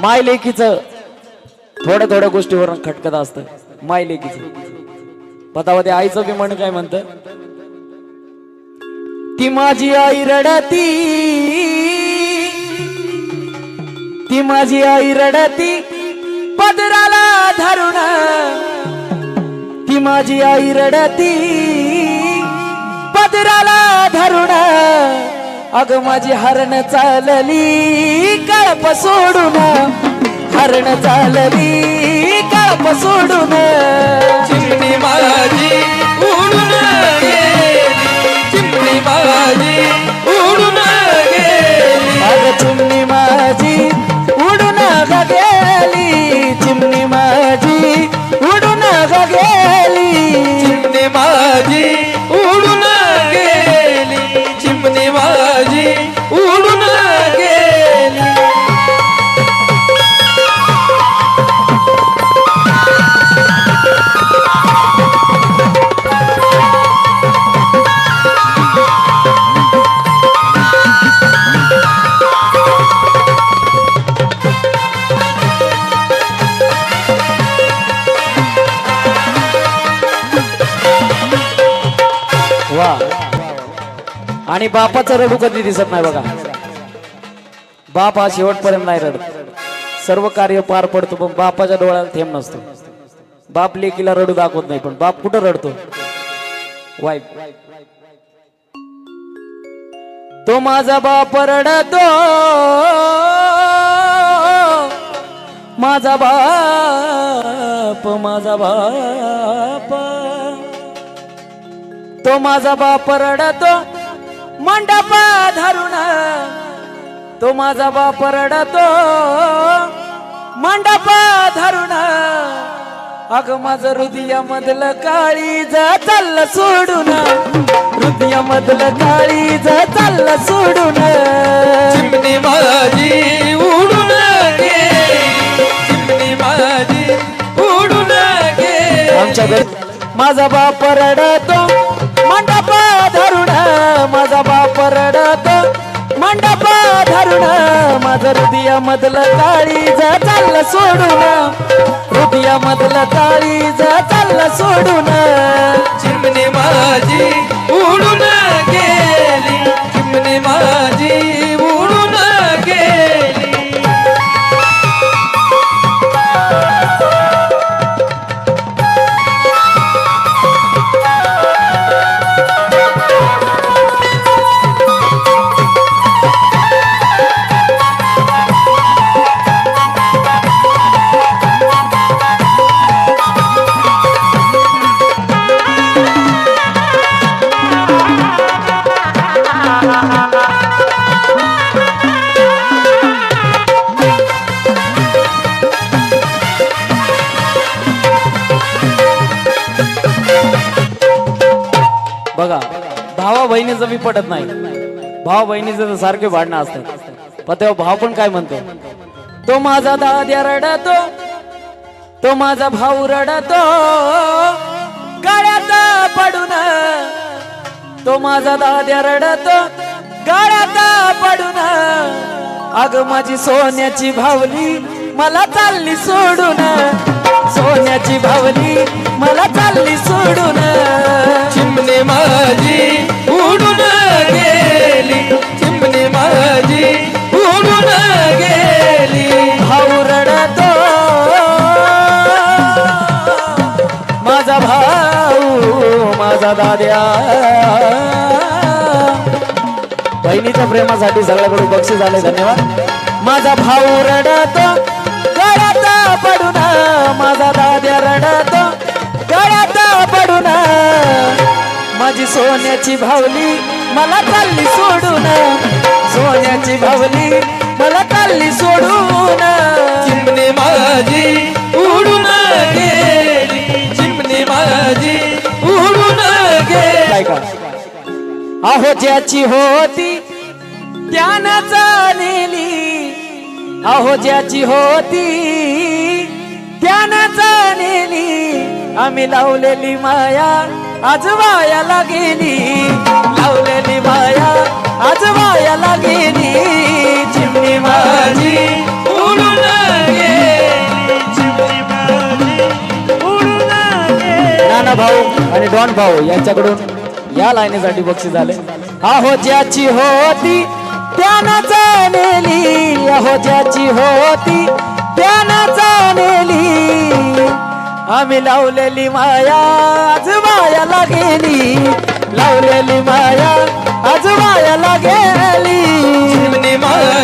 माय लेकीच थोड्या थोड्या गोष्टीवरून खटकत असतं. माय लेकीच पतावते आईचं बी म्हण काय म्हणत? ती माझी आई रडती. ती माझी आई रडती. पदराला धरुण ती माझी आई रडती. पदराला धरुण अग माझी हरण चालली कळप सोडून. हरण चालली कळप सोडून. चिमणी माझी. आणि बापाचं रडू कधी दिसत नाही बघा. बाप हा शेवटपर्यंत नाही रडत. सर्व कार्य पार पडतो पण बापाच्या डोळ्याला थेंब नसतो. बाप लेकीला रडू दाखवत नाही पण बाप कुठं रडतो? वाईफ तो माझा बाप रडतो. माझा बाप माझा बाप. तो माझा बाप रडतो. मंडप धरुण तो माझा बाप रडतो. मंडप धरुण अग माझं हृदयामधलं काळीज चाललं सोडून. हृदयामधलं काळीज चाललं सोडून. चिमणी माझी उडून गेली चिमणी माझी उडून गेली आमच्या घरी माझा बाप रडतो. माझा बाप रडत मंडप धरुण माझं हृदयामधलं काळीज चाललं सोडून. हृदयामधलं काळीज चाललं सोडून. चिमणी माझी उडून बघा भावा बहिणीचं मी पटत नाही. भाव बहिणीचं तर सारखे भांडणं असतात पण तेव्हा भाव पण काय म्हणतो? तो माझा दाद्या रडतो तो माझा भाऊ रडतो. गाड्यात पडून तो माझा दाद्या रडतो गाड्यात पडून. अग माझी सोन्याची भावली मला चालली सोडून. सोन्याची भावली मला चालली सोडून. चिमणी माझा भाऊ माझा दाद्या. बहिणीच्या प्रेमासाठी सगळ्याकडून बक्षीस झाले धन्यवाद. माझा भाऊ रडतो गळ्यात पडून माझा दाद्या रडतो गळ्यात पडून. माझी सोन्याची भावली मला चालली सोडून. सोन्याची भावली मला चालली सोडून. चिमणी माझी उडून गेली अहो ज्याची होती त्यानं चालेली अहो ज्याची होती त्यानं चालेली आम्ही लावलेली माया आज वायाला गेली. लावलेली माया आज वायाला गेली. चिमणी माझी भाऊ आणि डॉन भाऊ यांच्याकडून या लाईनीसाठी बक्षीस झाले आहो ज्याची होती त्यानं जाणेली आहो ज्याची होती त्यानं जाणेली आम्ही लावलेली माया आज मायाला गेली. लावलेली माया आज मायाला गेली. माया